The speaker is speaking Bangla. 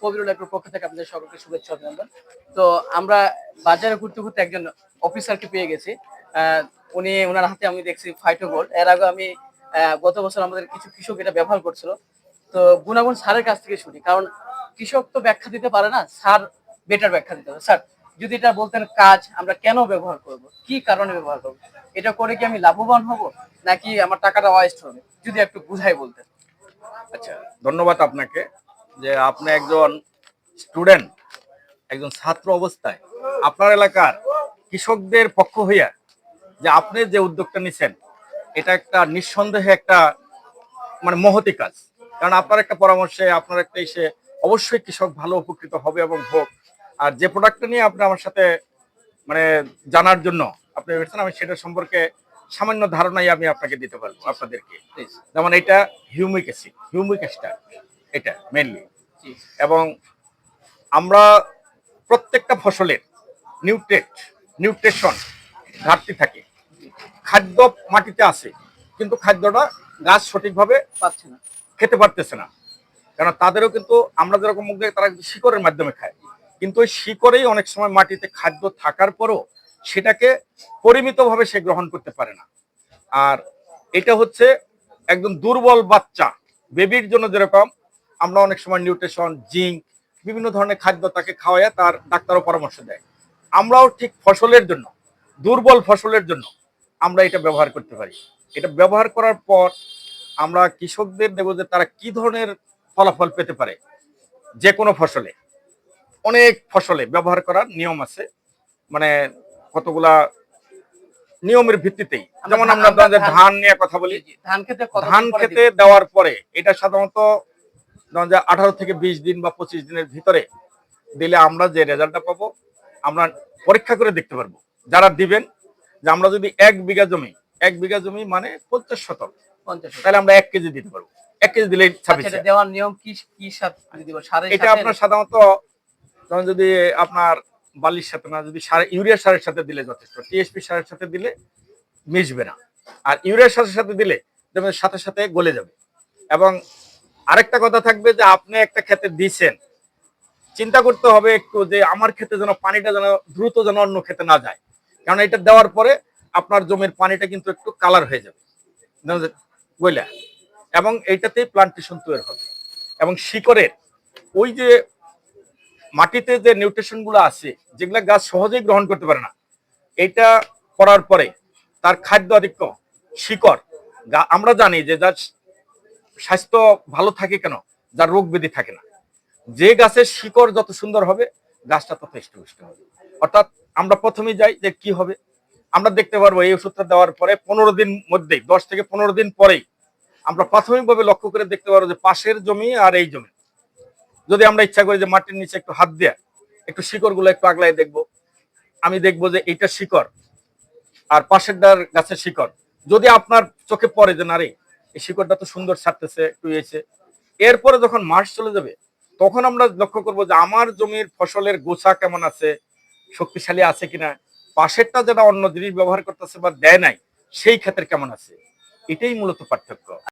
কবিরুল এগ্রোর পক্ষ থেকে আপনাদের সকলকে শুভেচ্ছা অভিনন্দন। তো আমরা বাজারে ঘুরতে ঘুরতে একজন অফিসারকে পেয়ে গেছি। উনি ওনার হাতে আমি দেখছি ফাইটো এর আগে আমি গত বছর আমাদের কিছু কৃষক এটা ব্যবহার করছিল। তো গুণাগুণ সারের কাছ থেকে শুনি। কারণ কৃষক তো ব্যাখ্যা দিতে পারে না সার বেটার ব্যাখ্যা দিতে হবে স্যার, যদি এটা বলতেন কাজ আমরা কেন ব্যবহার করব? কি কারণে ব্যবহার করব? এটা করে কি আমি লাভবান হব? নাকি আমার টাকাটা ওয়েস্ট হবে? যদি একটু বুঝাই বলতেন। আচ্ছা ধন্যবাদ আপনাকে। যে আপনি একজন স্টুডেন্ট, একজন ছাত্র অবস্থায় আপনার এলাকার কৃষকদের পক্ষ হইয়া যে আপনি যে উদ্যোগটা নিছেন, এটা একটা নিঃসন্দেহে একটা মানে মহতি কাজ। কারণ আপনার একটা পরামর্শে, আপনার একটা এসে অবশ্যই কৃষক ভালো, উপকৃত হবে এবং হোক। আর যে প্রোডাক্টটা নিয়ে আপনি আমার সাথে মানে জানার জন্য আপনি ভেবেছেন আমি সেটা সম্পর্কে সামান্য ধারণাই আমি আপনাকে দিতে পারব, আপনাদেরকে। যেমন এটা হিউমিক অ্যাসিড হিউমিক স্টার এটা মেনলি এবং আমরা প্রত্যেকটা ফসলের নিউট্রেট নিউট্রেশন ঘাটতি থাকে। খাদ্য মাটিতে আছে কিন্তু খাদ্যটা গাছ সঠিকভাবে পাচ্ছে না। খেতে পারতেছে না। কারণ তাদেরও কিন্তু আমরা যেরকম মুখ দেখি তারা শিকড়ের মাধ্যমে খায়। কিন্তু ওই শিকড়েই অনেক সময় মাটিতে খাদ্য থাকার পরও সেটাকে পরিমিতভাবে সে গ্রহণ করতে পারে না। আর এটা হচ্ছে একদম দুর্বল বাচ্চা বেবির জন্য যেরকম আমরা অনেক সময় নিউট্রিশন জিঙ্ক বিভিন্ন ধরনের খাদ্য তাকে খাওয়ায় তার ডাক্তারও পরামর্শ দেয়। আমরাও ঠিক ফসলের জন্য দুর্বল ফসলের জন্য আমরা এটা ব্যবহার করতে পারি। এটা ব্যবহার করার পর আমরা কৃষকদের দেবো যে তারা কি ধরনের ফলাফল পেতে পারে যে কোনো ফসলে। অনেক ফসলে ব্যবহার করার নিয়ম আছে মানে কতগুলা নিয়মের ভিত্তিতেই। যেমন আমরা ধান- নিয়ে কথা বলি। ধান খেতে ধান খেতে দেওয়ার পরে এটা সাধারণত আঠারো থেকে বিশ দিন বা পঁচিশ দিনের ভিতরে দিলে আমরা যে রেজাল্টটা পাবো আমরা পরীক্ষা করে দেখতে পারব। যারা দিবেন যে আমরা যদি এক বিঘা জমি এক বিঘা জমি মানে পঞ্চাশ শতক। তাহলে আমরা এক কেজি দিতে পারব। এক কেজি দিলে আচ্ছা, দেওয়ার নিয়ম কি কি এটা আপনার সাধারণত যদি আপনার বালির সাথে না যদি সার ইউরিয়া সারের সাথে দিলে যথেষ্ট। টিএসপি সারের সাথে দিলে মিশবে না। আর ইউরিয়ার সারের সাথে দিলে যেমন সাথে সাথে গলে যাবে। এবং আরেকটা কথা থাকবে যে আপনি একটা ক্ষেতে দিছেন, চিন্তা করতে হবে একটু যে আমার ক্ষেতে যেন পানিটা যেন দ্রুত যেন অন্য ক্ষেতে না যায়। কারণ এটা দেওয়ার পরে আপনার জমির পানিটা কিন্তু একটু কালার হয়ে যাবে। বুঝলা? এবং এইটাতেই প্লান্টেশন তৈরি হবে। এবং শিকড়ের ওই যে মাটিতে যে নিউট্রিশনগুলো আছে, যেগুলো গাছ সহজেই গ্রহণ করতে পারে না, এটা করার পরে তার খাদ্য আধিক্য, শিকড় আমরা জানি যে যার স্বাস্থ্য ভালো থাকে কেন? যার রোগ ব্যাধি থাকে না। যে গাছের শিকড় যত সুন্দর হবে, গাছটা তত হৃষ্টপুষ্ট হবে। অর্থাৎ আমরা প্রথমেই যাই যে কি হবে। আমরা দেখতে পারব এই ওষুধটা দেওয়ার পরে পনেরো দিন মধ্যেই, দশ থেকে পনেরো দিন পরেই আমরা প্রাথমিকভাবে লক্ষ্য করে দেখতে পারব যে পাশের জমি আর এই জমি। যদি আমরা ইচ্ছা করি যে মাটির নিচে একটু হাত দেয়া একটু শিকড়গুলো একটু আগলাই দেখব, আমি দেখব যে এইটা শিকড় আর পাশের পাশেরটার গাছের শিকড়। যদি আপনার চোখে পড়ে যে না রে এই শিকড়টা তো সুন্দর ছাড়তেছে, একটু এরপরে যখন মাস চলে যাবে, তখন আমরা লক্ষ্য করব যে আমার জমির ফসলের গোছা কেমন আছে, শক্তিশালী আছে কিনা, পাশেরটা যেটা অন্য জিনিস ব্যবহার করতেছে বা দেয় নাই, সেই ক্ষেত্রে কেমন আছে, এটাই মূলত পার্থক্য।